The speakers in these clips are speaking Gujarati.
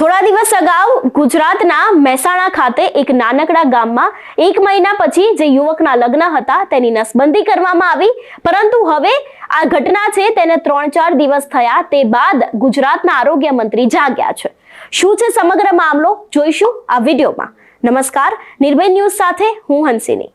થોડા દિવસ અગાઉ ગુજરાતના મહેસાણા ખાતે એક નાનકડા ગામમાં એક મહિના પછી જે યુવકના લગ્ન હતા તેની નસબંધી કરવામાં આવી. પરંતુ હવે આ ઘટના છે તેને ત્રણ ચાર દિવસ થયા તે બાદ ગુજરાતના આરોગ્ય મંત્રી જાગ્યા છે. શું છે સમગ્ર મામલો? જોઈશું આ વિડીયોમાં. નમસ્કાર. નિર્ભય ન્યૂઝ સાથે હું હંસિની.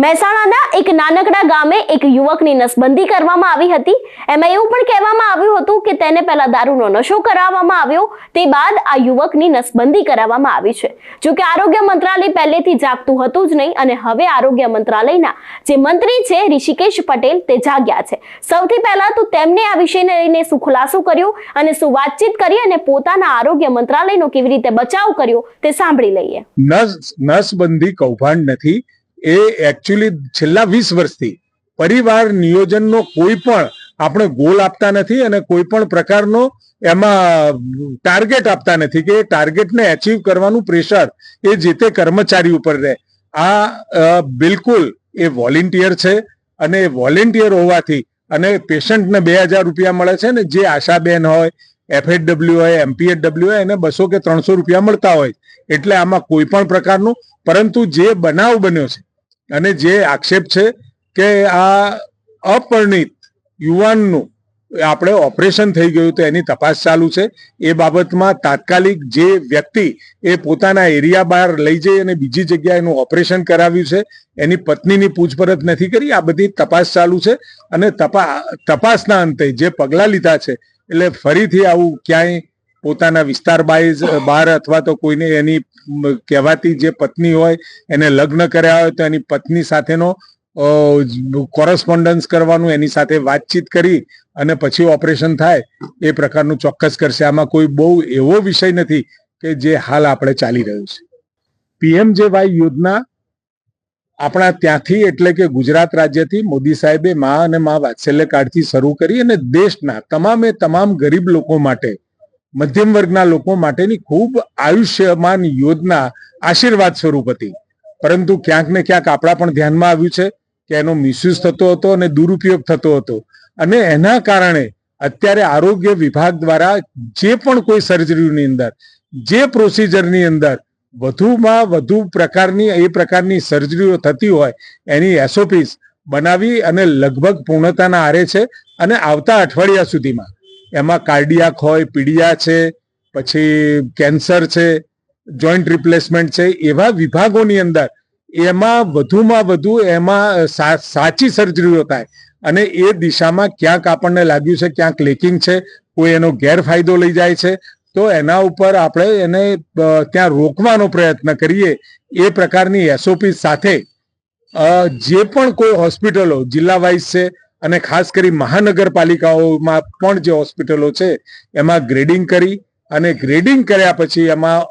મહેસાણાના એક નાનકડા ગામે એક યુવકની નસબંધી કરવામાં આવી હતી. એમાં એવું પણ કહેવામાં આવ્યું હતું કે તેને પહેલા દારૂનો નશો કરાવવામાં આવ્યો, તે બાદ આ યુવકની નસબંધી કરાવવામાં આવી છે. જો કે આરોગ્ય મંત્રાલય પહેલેથી જાગતું હતું જ નહીં અને હવે આરોગ્ય મંત્રાલયના જે મંત્રી છે ઋષિકેશ પટેલ તે જાગ્યા છે. સૌથી પહેલા તો તેમને આ વિષયને લઈને શું ખુલાસો કર્યો અને શું વાતચીત કરી અને પોતાના આરોગ્ય મંત્રાલયનો કેવી રીતે બચાવ કર્યો તે સાંભળી લઈએ. નસ, નસબંધી કૌભાંડ નથી એ એકચ્યુઅલી છેલ્લા વીસ વર્ષથી પરિવાર નિયોજનનો કોઈ પણ આપણે ગોલ આપતા નથી અને કોઈ પણ પ્રકારનો એમાં ટાર્ગેટ આપતા નથી કે એ ટાર્ગેટને એચીવ કરવાનું પ્રેશર એ જે તે કર્મચારી ઉપર રહે. આ બિલકુલ એ વોલેન્ટિયર છે અને વોલેન્ટિયર હોવાથી અને પેશન્ટને બે હજાર રૂપિયા મળે છે ને જે આશાબેન હોય એફએચડબલ્યુ હોય એમપીએચડબલ્યુ હોય એને બસો કે ત્રણસો રૂપિયા મળતા હોય. એટલે આમાં કોઈ પણ પ્રકારનું, પરંતુ જે બનાવ બન્યો છે અને જે આક્ષેપ છે કે આ અપરિણિત યુવાનનું આપણે ઓપરેશન થઈ ગયું તો એની તપાસ ચાલુ છે. એ બાબતમાં તાત્કાલિક જે વ્યક્તિ એ પોતાના એરિયા બહાર લઈ જઈ અને બીજી જગ્યાએ એનું ઓપરેશન કરાવ્યું છે, એની પત્નીની પૂછપરછ નથી કરી, આ બધી તપાસ ચાલુ છે. અને તપા, તપાસના અંતે જે પગલાં લીધા છે, એટલે ફરીથી આવું ક્યાંય પોતાના વિસ્તાર બાય બહાર અથવા તો કોઈને એની કહેવાતી જે પત્ની હોય, એને લગ્ન કર્યા હોય તો એની પત્ની સાથેનો કોરસ્પોન્ડન્સ કરવાનું, એની સાથે વાતચીત કરી અને પછી ઓપરેશન થાય, એ પ્રકારનું ચોક્કસ કરશે. આમાં કોઈ બહુ એવો વિષય નથી કે જે હાલ આપણે ચાલી રહ્યો છે. પીએમ જે વાય યોજના આપણા ત્યાંથી એટલે કે ગુજરાત રાજ્યથી મોદી સાહેબે મા અને મા વાત્સલ્ય કાર્ડથી શરૂ કરી અને દેશના તમામે તમામ ગરીબ લોકો માટે મધ્યમ વર્ગના લોકો માટેની ખૂબ આયુષ્યમાન યોજના આશીર્વાદ સ્વરૂપ હતી. પરંતુ ક્યાંક ને ક્યાંક આપણા પણ ધ્યાનમાં આવ્યું છે કે એનો મિસયુઝ થતો હતો અને દુરુપયોગ થતો હતો. અને એના કારણે અત્યારે આરોગ્ય વિભાગ દ્વારા જે પણ કોઈ સર્જરીની અંદર, જે પ્રોસિજરની અંદર વધુમાં વધુ પ્રકારની, એ પ્રકારની સર્જરીઓ થતી હોય, એની એસઓપીસ બનાવી અને લગભગ પૂર્ણતાના આરે છે અને આવતા અઠવાડિયા સુધીમાં એમાં કાર્ડિયાક હોય, પીડિયા છે, પછી કેન્સર છે, જોઈન્ટ રિપ્લેસમેન્ટ છે, એવા વિભાગોની અંદર એમાં વધુમાં વધુ એમાં સાચી સર્જરીઓ થાય અને એ દિશામાં ક્યાંક આપણને લાગ્યું છે ક્યાંક લેકિંગ છે, કોઈ એનો ગેરફાયદો લઈ જાય છે, તો એના ઉપર આપણે એને ત્યાં રોકવાનો પ્રયત્ન કરીએ. એ પ્રકારની એસઓપી સાથે જે પણ કોઈ હોસ્પિટલો, જિલ્લા વાઇઝ છે અને ખાસ કરી મહાનગરપાલિકાઓમાં પણ જે હોસ્પિટલો છે, એમાં ગ્રેડિંગ કરી અને ગ્રેડિંગ કર્યા પછી એમાં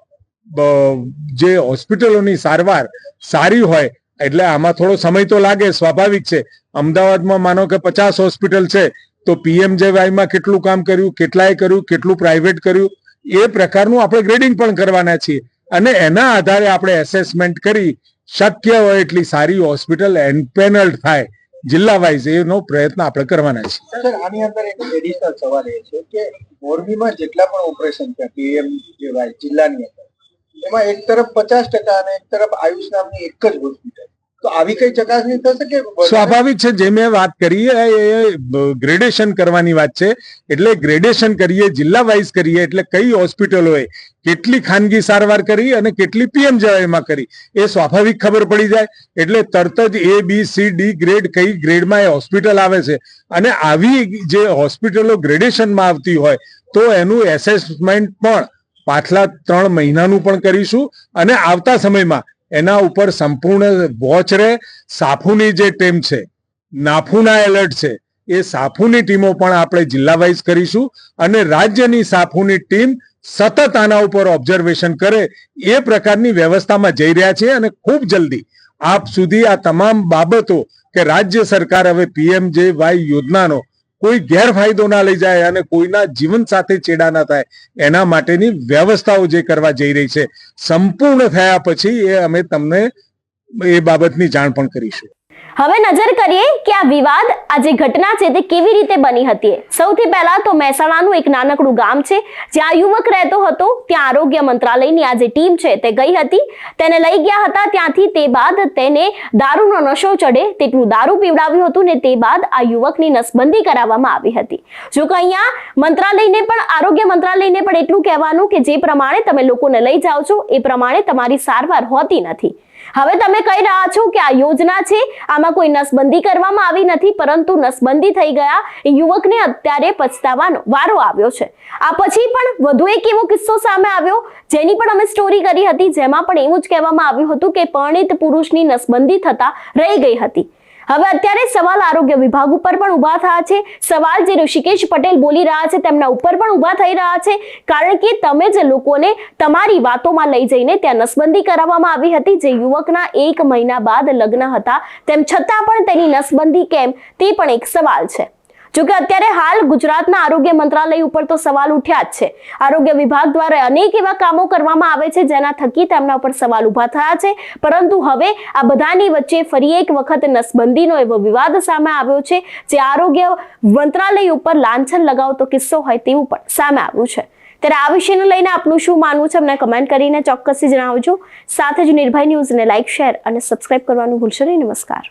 જે હોસ્પિટલોની સારવાર સારી હોય, એટલે આમાં થોડો સમય તો લાગે, સ્વાભાવિક છે. અમદાવાદમાં માનો કે પચાસ હોસ્પિટલ છે, તો પીએમજેવાયમાં કેટલું કામ કર્યું, કેટલાએ કર્યું, કેટલું પ્રાઇવેટ કર્યું, એ પ્રકારનું આપણે ગ્રેડિંગ પણ કરવાના છીએ. અને એના આધારે આપણે એસેસમેન્ટ કરી, શક્ય હોય એટલી સારી હોસ્પિટલ એનપેનલ્ડ થાય. જિલ્લા વાઇઝ એનો પ્રયત્ન આપણે કરવાના છે. સર, આની અંદર એક એડિશનલ સવાલ એ છે કે મોરબીમાં જેટલા પણ ઓપરેશન છે પીએમ જેવાય જિલ્લાની અંદર, એમાં એક તરફ પચાસ ટકા અને એક તરફ આયુષ નામની એક જ હોસ્પિટલ તો આવી કઈ ચકાસણી સ્વાભાવિક છે, જે મેં વાત કરી એ ગ્રેડેશન કરવાની વાત છે. એટલે ગ્રેડેશન કરીએ, જિલ્લા વાઇઝ કરીએ, એટલે કઈ હોસ્પિટલોએ કેટલી ખાનગી સારવાર કરી અને કેટલી પીએમમાં કરી, એ સ્વાભાવિક ખબર પડી જાય. એટલે તરત જ A B C D grade કઈ ગ્રેડમાં એ હોસ્પિટલ આવે છે. અને આવી જે હોસ્પિટલો ગ્રેડેશનમાં આવતી હોય, તો એનું એસેસમેન્ટ પણ પાછલા ત્રણ મહિનાનું પણ કરીશું. અને આવતા સમયમાં એના ઉપર સંપૂર્ણ વોચ રહે. સાફુની જે ટીમ છે, નાફુના એલર્ટ છે, એ સાફુની ટીમો પણ આપણે જિલ્લા વાઇઝ કરીશું અને રાજ્યની સાફુની ટીમ સતત આના ઉપર ઓબ્ઝર્વેશન કરે એ પ્રકારની વ્યવસ્થામાં જઈ રહ્યા છે અને ખૂબ જલ્દી આપ સુધી આ તમામ બાબતો કે રાજ્ય સરકાર હવે પીએમ જે વાય યોજનાનો કોઈ ગેરફાયદો ના લઈ જાય અને કોઈના જીવન સાથે ચેડા ના થાય, એના માટેની વ્યવસ્થાઓ જે કરવા જઈ રહી છે, સંપૂર્ણ થયા પછી એ અમે તમને એ બાબતની જાણ પણ કરીશું. હવે નજર કરીએ કે આ વિવાદ આ જે ઘટના છે તે કેવી રીતે બની હતી. સૌથી પહેલા તો મહેસાણાનું એક નાનકડું ગામ છે. જ્યાં યુવક રહેતો હતો, ત્યાં આરોગ્ય મંત્રાલયની આ જે ટીમ છે તે ગઈ હતી. તેને લઈ ગયા હતા, ત્યાંથી તે બાદ તેને દારૂનો નશો ચડે તેટલું દારૂ પીવડાવ્યું હતું ને તે બાદ આ યુવકની નસબંધી કરાવવામાં આવી હતી. જો કે અહીંયા મંત્રાલયને પણ, આરોગ્ય મંત્રાલયને પણ એટલું કહેવાનું કે જે પ્રમાણે તમે લોકોને લઈ જાઓ છો, એ પ્રમાણે તમારી સારવાર હોતી નથી. હવે તમે કહી રહ્યા છો કે આ યોજના છે, આમાં કોઈ નસબંધી કરવામાં આવી નથી, પરંતુ નસબંધી થઈ ગયા યુવકને અત્યારે પછતાવાનો વારો આવ્યો છે. આ પછી પણ વધુ એક એવો કિસ્સો સામે આવ્યો, જેની પણ અમે સ્ટોરી કરી હતી, જેમાં પણ એવું જ કહેવામાં આવ્યું હતું કે પરણિત પુરુષની નસબંધી થતા રહી ગઈ હતી. હવે અત્યારે સવાલ આરોગ્ય વિભાગ ઉપર પણ ઊભા થયા છે. સવાલ જે ઋષિકેશ પટેલ બોલી રહ્યા છે તેમના ઉપર પણ ઊભા થઈ રહ્યા છે. કારણ કે તમે જ લોકોને તમારી વાતોમાં લઈ જઈને ત્યાં નસબંધી કરાવવામાં આવી હતી. જે યુવકના એક મહિના બાદ લગ્ન હતા. તેમ છતાં પણ તેની નસબંધી કેમ? તે પણ એક સવાલ છે. જોકે અત્યારે હાલ ગુજરાતના આરોગ્ય મંત્રાલય ઉપર તો સવાલ ઉઠ્યા જ છે. આરોગ્ય વિભાગ દ્વારા અનેક એવા કામો કરવામાં આવે છે જેના થકી તેમના ઉપર સવાલ ઊભા થયા છે. પરંતુ હવે આ બધાની વચ્ચે ફરી એક વખત નસબંધીનો એવો વિવાદ સામે આવ્યો છે જે આરોગ્ય મંત્રાલય ઉપર લાંછન લગાવતો કિસ્સો હોય તેવું પણ સામે આવ્યું છે. ત્યારે આ વિષયને લઈને આપનું શું માનવું છે? અમને કમેન્ટ કરીને ચોક્કસથી જણાવજો. સાથે જ નિર્ભય ન્યૂઝને લાઇક શેર અને સબસ્ક્રાઇબ કરવાનું ભૂલશો નહીં. નમસ્કાર.